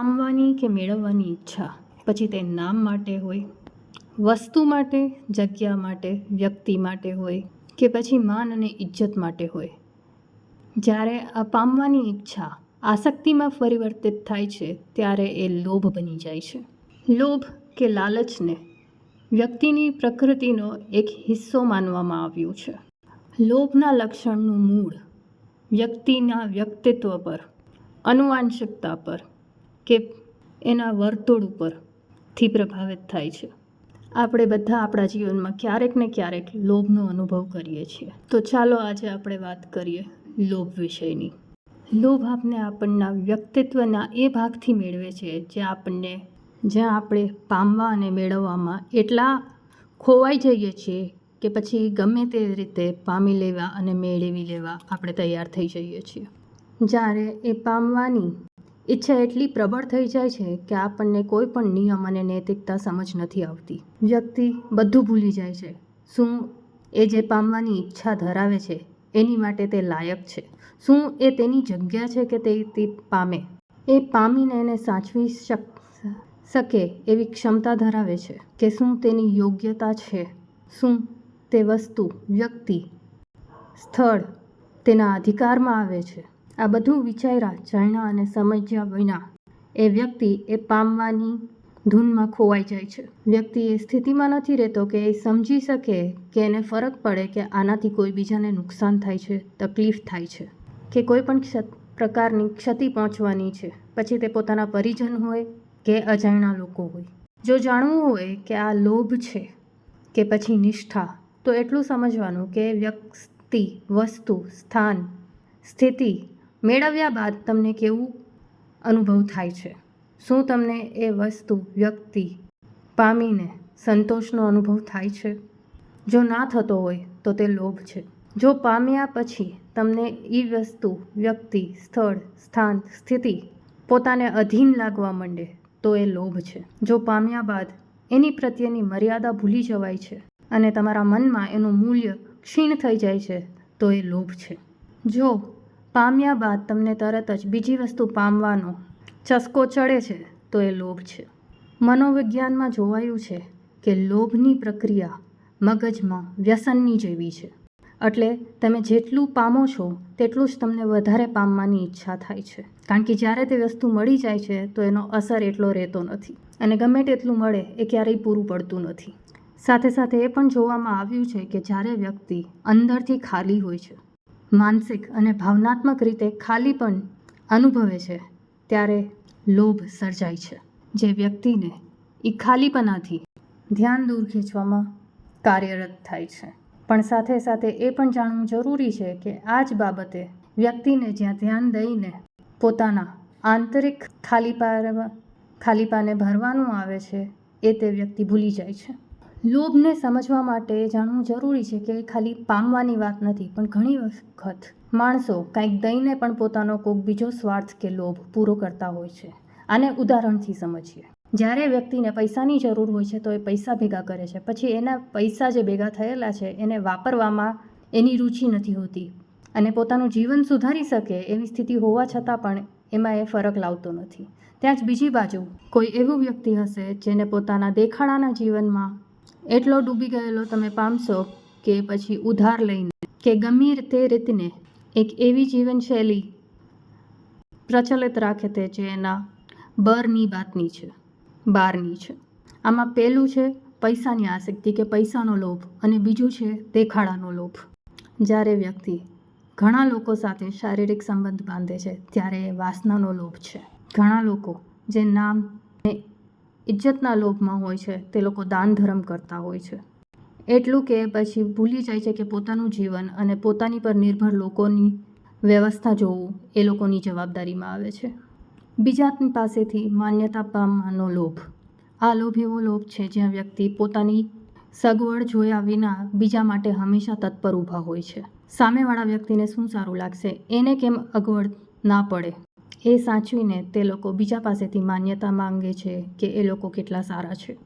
પામવાની કે મેળવવાની ઈચ્છા? પછી તે નામ માટે હોય, વસ્તુ માટે, જગ્યા માટે, વ્યક્તિ માટે હોય કે પછી માન અને ઇજ્જત માટે હોય? જ્યારે આ પામવાની ઈચ્છા આસક્તિમાં પરિવર્તિત થાય છે, ત્યારે એ લોભ બની જાય છે. લોભ કે લાલચને વ્યક્તિની પ્રકૃતિનો એક હિસ્સો માનવામાં આવ્યો છે. લોભના લક્ષણનું મૂળ વ્યક્તિના વ્યક્તિત્વ પર અનુવાંશિકતા પર કે એના વર્તુળ ઉપરથી પ્રભાવિત થાય છે. આપણે બધા આપણા જીવનમાં ક્યારેક ને ક્યારેક લોભનો અનુભવ કરીએ છીએ. તો ચાલો આજે આપણે વાત કરીએ લોભ વિષયની. લોભ આપને આપણના વ્યક્તિત્વના એ ભાગથી મેળવે છે જે આપણને જ્યાં આપણે પામવા અને મેળવવામાં એટલા ખોવાઈ જઈએ છીએ કે પછી ગમે તે રીતે પામી લેવા અને મેળવી લેવા આપણે તૈયાર થઈ જઈએ છીએ. જ્યારે એ પામવાની ઈચ્છા એટલી પ્રબળ થઈ જાય છે કે આપણને કોઈ પણ નિયમ અને નૈતિકતા સમજ નથી આવતી. વ્યક્તિ બધું ભૂલી જાય છે. શું એ જે પામવાની ઈચ્છા ધરાવે છે, એની માટે તે લાયક છે? શું એ તેની જગ્યા છે કે તે તે પામે? એ પામીને એને સાચવી શક, શકે એવી ક્ષમતા ધરાવે છે કે શું તેની યોગ્યતા છે? શું તે વસ્તુ વ્યક્તિ, સ્થળ તેના અધિકારમાં આવે છે? આ બધું વિચાર્યા જાણ્યા અને સમજ્યા વિના એ વ્યક્તિ એ પામવાની ધૂનમાં ખોવાઈ જાય છે. વ્યક્તિ એ સ્થિતિમાં નથી રહેતો કે એ સમજી શકે કે એને ફરક પડે કે આનાથી કોઈ બીજાને નુકસાન થાય છે, તકલીફ થાય છે કે કોઈ પણ પ્રકારની ક્ષતિ પહોંચવાની છે. પછી તે પોતાના પરિજન હોય કે અજાણ્યા લોકો હોય. જો જાણવું હોય કે આ લોભ છે કે પછી નિષ્ઠા, તો એટલું સમજવાનું કે વ્યક્તિ, વસ્તુ, સ્થાન, સ્થિતિ મેળવ્યા બાદ તમને કેવું અનુભવ થાય છે? શું તમને એ વસ્તુ, વ્યક્તિ પામીને સંતોષનો અનુભવ થાય છે? જો ના થતો હોય, તો તે લોભ છે. જો પામ્યા પછી તમને એ વસ્તુ, વ્યક્તિ, સ્થળ, સ્થાન, સ્થિતિ પોતાને અધીન લાગવા માંડે, તો એ લોભ છે. જો પામ્યા બાદ એની પ્રત્યેની મર્યાદા ભૂલી જવાય છે અને તમારા મનમાં એનું મૂલ્ય ક્ષીણ થઈ જાય છે, તો એ લોભ છે. જો પામ્યા બાદ તમને તરત જ બીજી વસ્તુ પામવાનો ચસ્કો ચડે છે તો એ લોભ છે. મનોવિજ્ઞાનમાં જોવાયું છે કે લોભની પ્રક્રિયા મગજમાં વ્યસનની જેવી છે. એટલે તમે જેટલું પામો છો તેટલું જ તમને વધારે પામવાની ઈચ્છા થાય છે. કારણ કે જ્યારે તે વસ્તુ મળી જાય છે તો એનો અસર એટલો રહેતો નથી. અને ગમે તેટલું મળે એ ક્યારેય પૂરું પડતું નથી. સાથે સાથે એ પણ જોવામાં આવ્યું છે કે જ્યારે વ્યક્તિ અંદરથી ખાલી હોય છે માનસિક અને ભાવનાત્મક રીતે ખાલી પણ અનુભવે છે, ત્યારે લોભ સર્જાય છે. જે વ્યક્તિને એ ખાલીપનાથી ધ્યાન દૂર ખેંચવામાં કાર્યરત થાય છે. પણ સાથે સાથે એ પણ જાણવું જરૂરી છે કે આ જ બાબતે વ્યક્તિને જ્યાં ધ્યાન દઈને પોતાના આંતરિક ખાલીપા ખાલીપાને ભરવાનું આવે છે, એ તે વ્યક્તિ ભૂલી જાય છે. લોભને સમજવા માટે જાણવું જરૂરી છે કે ખાલી પામવાની વાત નથી, પણ ઘણી વખત માણસો કંઈક દઈને પણ પોતાનો કોઈક બીજો સ્વાર્થ કે લોભ પૂરો કરતા હોય છે. આને ઉદાહરણથી સમજીએ. જ્યારે વ્યક્તિને પૈસાની જરૂર હોય છે તો એ પૈસા ભેગા કરે છે. પછી એના પૈસા જે ભેગા થયેલા છે એને વાપરવામાં એની રુચિ નથી હોતી અને પોતાનું જીવન સુધારી શકે એવી સ્થિતિ હોવા છતાં પણ એમાં એ ફરક લાવતો નથી. ત્યાં જ બીજી બાજુ કોઈ એવું વ્યક્તિ હશે જેને પોતાના દેખાડાના જીવનમાં એટલો ડૂબી ગયેલો તમે પામશો કે પછી ઉધાર લઈને, કે ગમે તે રીતને એક એવી જીવનશૈલી પ્રચલિત રાખે તે જે એના બરની બાતની છે, બારની છે. આમાં પહેલું છે પૈસાની આસક્તિ, કે પૈસાનો લોભ, અને બીજું છે દેખાડાનો લોભ. જ્યારે વ્યક્તિ ઘણા લોકો સાથે શારીરિક સંબંધ બાંધે છે, ત્યારે એ વાસનાનો લોભ છે. ઘણા લોકો, જે નામ ઇજ્જતના લોભમાં હોય છે, તે લોકો દાન ધર્મ કરતા હોય છે. એટલું કે પછી ભૂલી જાય છે કે પોતાનું જીવન અને પોતાની પર નિર્ભર લોકોની વ્યવસ્થા જોવું એ લોકોની જવાબદારીમાં આવે છે. બીજાની પાસેથી માન્યતા પામવાનો લોભ. આ લોભ એવો લોભ છે જ્યાં વ્યક્તિ પોતાની સગવડ જોયા વિના બીજા માટે હંમેશા તત્પર ઊભા હોય છે. સામેવાળા વ્યક્તિને શું સારું લાગશે? એને કેમ અગવડ ના પડે? એ સાચવીને તે લોકો બીજા પાસેથી માન્યતા માંગે છે કે એ લોકો કેટલા સારા છે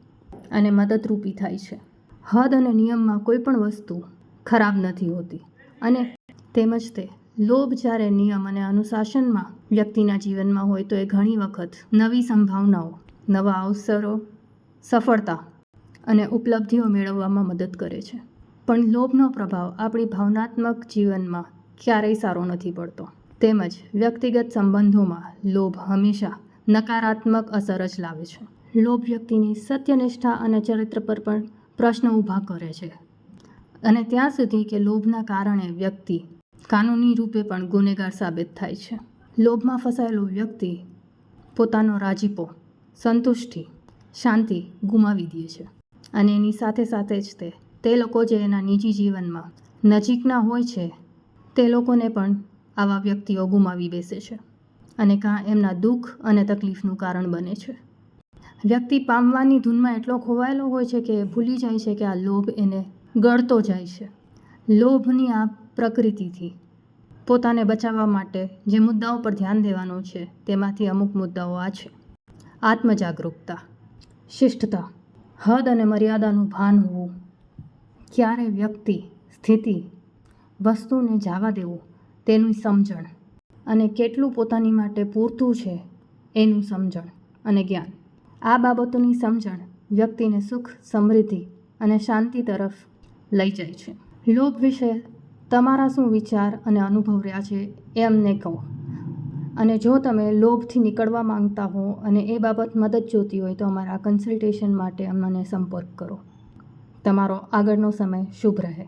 અને મદદરૂપી થાય છે. હદ અને નિયમમાં કોઈ પણ વસ્તુ ખરાબ નથી હોતી અને તેમજ તે લોભ જ્યારે નિયમ અને અનુશાસનમાં વ્યક્તિના જીવનમાં હોય તો એ ઘણી વખત નવી સંભાવનાઓ, નવા અવસરો, સફળતા અને ઉપલબ્ધિઓ મેળવવામાં મદદ કરે છે. પણ લોભનો પ્રભાવ આપણી ભાવનાત્મક જીવનમાં ક્યારેય સારો નથી પડતો. તેમજ વ્યક્તિગત સંબંધોમાં લોભ હંમેશા નકારાત્મક અસર જ લાવે છે. લોભ વ્યક્તિની સત્યનિષ્ઠા અને ચરિત્ર પર પણ પ્રશ્ન ઊભા કરે છે. અને ત્યાં સુધી કે લોભના કારણે વ્યક્તિ કાનૂની રૂપે પણ ગુનેગાર સાબિત થાય છે. લોભમાં ફસાયેલો વ્યક્તિ પોતાનો રાજીપો સંતુષ્ટિ શાંતિ ગુમાવી દે છે. અને એની સાથે સાથે જ તે તે લોકો જે એના નિજી જીવનમાં નજીકના હોય છે તે લોકોને પણ આવા વ્યક્તિઓ ગુમાવી બેસે છે અને કાં એમના દુઃખ અને તકલીફનું કારણ બને છે. વ્યક્તિ પામવાની ધૂનમાં એટલો ખોવાયેલો હોય છે કે ભૂલી જાય છે કે આ લોભ એને ગળતો જાય છે. લોભની આ પ્રકૃતિથી પોતાને બચાવવા માટે જે મુદ્દાઓ પર ધ્યાન દેવાનું છે તેમાંથી અમુક મુદ્દાઓ આ છે. આત્મજાગૃતતા શિષ્ટતા, હદ અને મર્યાદાનું ભાન હોવું. ક્યારે વ્યક્તિ સ્થિતિ વસ્તુને જવા દેવું તેનું સમજણ. અને કેટલું પોતાની માટે પૂરતું છે એનું સમજણ અને જ્ઞાન. આ બાબતોની સમજણ વ્યક્તિને સુખ, સમૃદ્ધિ અને શાંતિ તરફ લઈ જાય છે. લોભ વિશે તમારા શું વિચાર અને અનુભવ રહ્યા છે એ અમને કહો. અને જો તમે લોભથી નીકળવા માંગતા હો અને એ બાબત મદદ જોતી હોય તો અમારા કન્સલ્ટેશન માટે અમને સંપર્ક કરો. તમારો આગળનો સમય શુભ રહે.